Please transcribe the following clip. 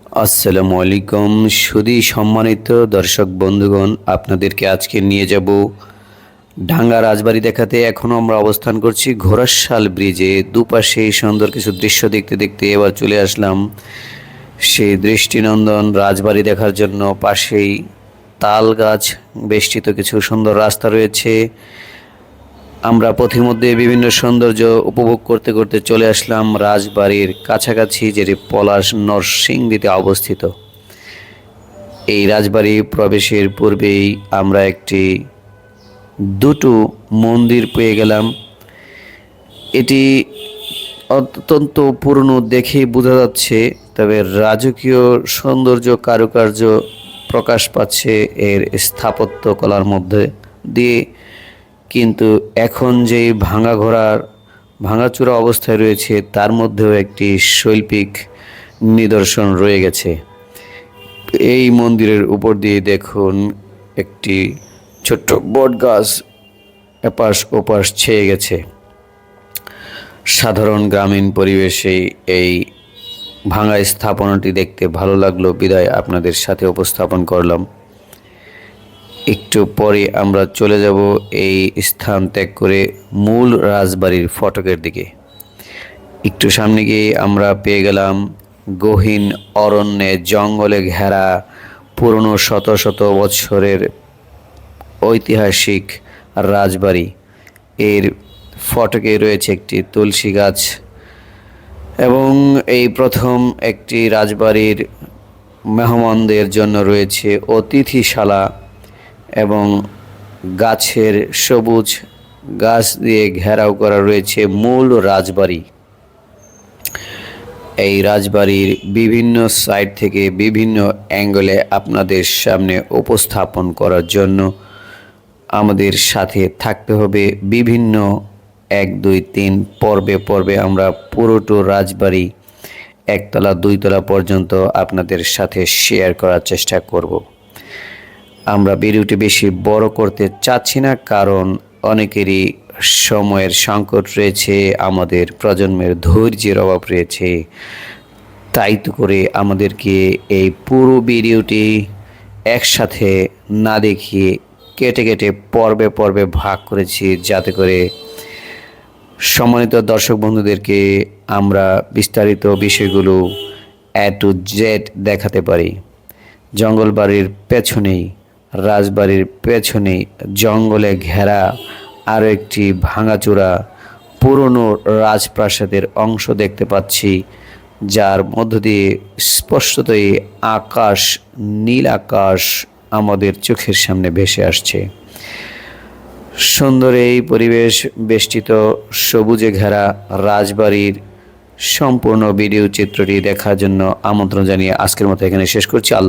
আসসালামু আলাইকুম। সুদী সম্মানিত দর্শক বন্ধুগণ, আপনাদেরকে আজকে নিয়ে যাব ঢাঙ্গা রাজবাড়ি দেখাতে। এখনও আমরা অবস্থান করছি ঘোড়াশাল ব্রিজে। দুপাশে সুন্দর কিছু দৃশ্য দেখতে দেখতে এবার চলে আসলাম সেই দৃষ্টিনন্দন রাজবাড়ি দেখার জন্য। পাশেই তাল গাছ, বেষ্টিত কিছু সুন্দর রাস্তা রয়েছে। আমরা পথিমধ্যে বিভিন্ন সৌন্দর্য উপভোগ করতে করতে চলে আসলাম রাজবাড়ির কাছাকাছি, যেটি পলাশ নরসিংদীতে অবস্থিত। এই রাজবাড়ি প্রবেশের পূর্বেই আমরা একটি দুটো মন্দির পেয়ে গেলাম। এটি অত্যন্ত পুরনো দেখেই বোঝা যাচ্ছে, তবে রাজকীয় সৌন্দর্য কারুকার্য প্রকাশ পাচ্ছে এর স্থাপত্য কলার মধ্যে দিয়ে। কিন্তু এখন যে ভাঙা ঘোড়ার ভাঙাচোরা অবস্থায় রয়েছে, তার মধ্যেও একটি শৈল্পিক নিদর্শন রয়ে গেছে। এই মন্দিরের উপর দিয়ে দেখুন একটি ছোট্ট বট গাছ এপাশ ওপাশ ছেয়ে গেছে। সাধারণ গ্রামীণ পরিবেশে এই ভাঙা স্থাপনাটি দেখতে ভালো লাগল। বিদায়, আপনাদের সাথে উপস্থাপন করলাম। একটু পরে আমরা চলে যাব এই স্থান ত্যাগ করে মূল রাজবাড়ির ফটকের দিকে। একটু সামনে গিয়ে আমরা পেয়ে গেলাম গহীন অরণ্যে জঙ্গলে ঘেরা পুরনো শত শত বছরের ঐতিহাসিক রাজবাড়ি। এর ফটকে রয়েছে একটি তুলসী গাছ এবং এই প্রথম একটি রাজবাড়ির মেহমানদের জন্য রয়েছে অতিথিশালা। এবং গাছের সবুজ গাছ দিয়ে ঘেরাও করা রয়েছে মূল রাজবাড়ি। এই রাজবাড়ির বিভিন্ন সাইড থেকে বিভিন্ন অ্যাঙ্গেলে আপনাদের সামনে উপস্থাপন করার জন্য আমাদের সাথে থাকতে হবে। বিভিন্ন এক, দুই, তিন পর্বে পর্বে আমরা পুরোটো রাজবাড়ি একতলা, দুইতলা পর্যন্ত আপনাদের সাথে শেয়ার করার চেষ্টা করব। আমরা ভিডিওটি বেশি বড় করতে চাচ্ছি না, কারণ অনেকেরই সময়ের সংকট রয়েছে, আমাদের প্রজন্মের ধৈর্যের অভাব রয়েছে। তাই তো করে আমাদেরকে এই পুরো ভিডিওটি একসাথে না দেখিয়ে কেটে কেটে পর্বে পর্বে ভাগ করেছি, যাতে করে সম্মানিত দর্শক বন্ধুদেরকে আমরা বিস্তারিত বিষয়গুলো এ টু জেড দেখাতে পারি। জঙ্গলবাড়ির পেছনেই রাজবাড়ির পেছনে জঙ্গলে ঘেরা আরও একটি ভাঙাচোরা পুরনো রাজপ্রাসাদের অংশ দেখতে পাচ্ছি, যার মধ্য দিয়ে স্পষ্টতই আকাশ, নীল আকাশ আমাদের চোখের সামনে ভেসে আসছে। সুন্দর এই পরিবেশ বেষ্টিত সবুজে ঘেরা রাজবাড়ির সম্পূর্ণ ভিডিও চিত্রটি দেখার জন্য আমন্ত্রণ জানিয়ে আজকের মতো এখানে শেষ করছি। আল্লাহ